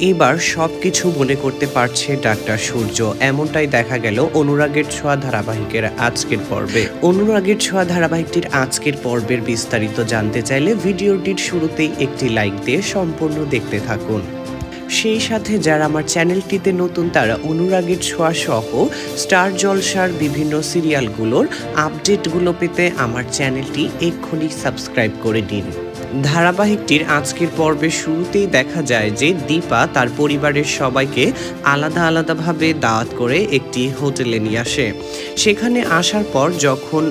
এবার সব কিছু মনে করতে পারছে ডাক্তার সূর্য। এমনটাই দেখা গেল অনুরাগের ছোঁয়া ধারাবাহিকের আজকের পর্বে। অনুরাগের ছোঁয়া ধারাবাহিকটির আজকের পর্বের বিস্তারিত জানতে চাইলে ভিডিওটির শুরুতেই একটি লাইক দিয়ে সম্পূর্ণ দেখতে থাকুন। সেই সাথে যারা আমার চ্যানেলটিতে নতুন, তারা অনুরাগের ছোঁয়া সহ স্টার জলসার বিভিন্ন সিরিয়ালগুলোর আপডেটগুলো পেতে আমার চ্যানেলটি এক্ষুনি সাবস্ক্রাইব করে নিন ধারাবাহিকটির আজকের পর্বের শুরুতেই দেখা যায় যে দীপা তার পরিবারের সবাইকে আলাদা আলাদাভাবে দাওয়াত করে একটি হোটেলে নিয়ে আসে। সেখানে আসার পর যখন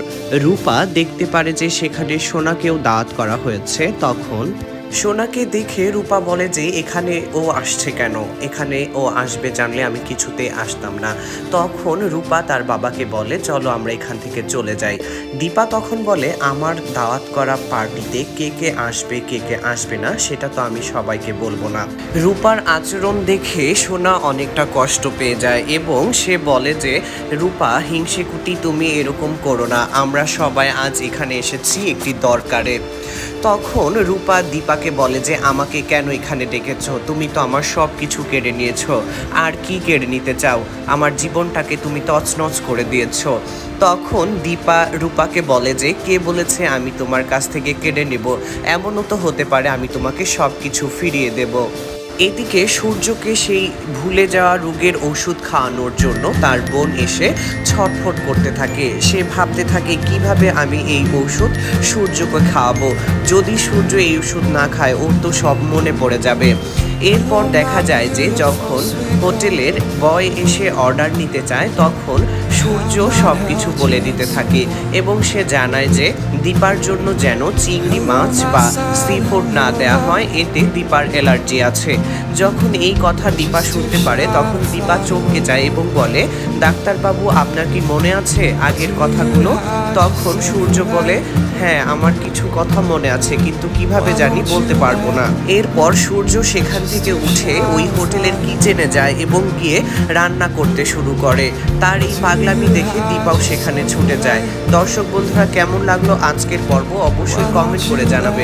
রূপা দেখতে পারে যে সেখানে সোনাকেও দাওয়াত করা হয়েছে, তখন সোনাকে দেখে রূপা বলে যে, এখানে ও আসছে কেন? এখানে ও আসবে জানলে আমি কিছুতে আসতাম না। তখন রূপা তার বাবাকে বলে, চলো আমরা এখান থেকে চলে যাই। দীপা তখন বলে, আমার দাওয়াত করা পার্টিতে কে কে আসবে, কে কে আসবে না, সেটা তো আমি সবাইকে বলব না। রূপার আচরণ দেখে সোনা অনেকটা কষ্ট পেয়ে যায় এবং সে বলে যে, রূপা, হিংসেকুটি তুমি এরকম করো না। আমরা সবাই আজ এখানে এসেছি একটি দরকারে। তখন রূপা দীপাকে বলে যে, আমাকে কেন এখানে ডেকেছ? তুমি তো আমার সব কিছু কেড়ে নিয়েছ। আর কি কেড়ে নিতে চাও? আমার জীবনটাকে তুমি তছনছ করে দিয়েছ। তখন দীপা রূপাকে বলে যে, কে বলেছে আমি তোমার কাছ থেকে কেড়ে নেব? এমনও তো হতে পারে আমি তোমাকে সব কিছু ফিরিয়ে দেব। এদিকে সূর্যকে সেই ভুলে যাওয়া রোগের ওষুধ খাওয়ানোর জন্য তার বোন এসে ছটফট করতে থাকে। সে ভাবতে থাকে, কীভাবে আমি এই ওষুধ সূর্যকে খাওয়াবো? যদি সূর্য এই ওষুধ না খায়, ওর তো সব মনে পড়ে যাবে। এরপর দেখা যায় যে যখন হোটেলের বয় এসে অর্ডার নিতে চায়, তখন সূর্য সব কিছু বলে দিতে থাকে এবং সে জানায় যে দীপার জন্য যেন চিংড়ি মাছ বা সি ফুড না দেওয়া হয়, এতে দীপার অ্যালার্জি আছে। যখন এই কথা দীপা শুনতে পারে, তখন দীপা চমকে যায় এবং বলে, ডাক্তারবাবু, আপনার কি মনে আছে আগের কথাগুলো? তখন সূর্য বলে হ্যাঁ আমার কিছু কথা মনে আছে, কিন্তু কীভাবে জানি বলতে পারব না। এরপর সূর্য সেখান থেকে উঠে ওই হোটেলের কিচেনে যায় এবং গিয়ে রান্না করতে শুরু করে। তার এই পাগলামি দেখে দীপাও সেখানে ছুটে যায়। দর্শক বন্ধুরা, কেমন লাগল আজকের পর্ব? অবশ্যই কমেন্ট করে জানাবেন।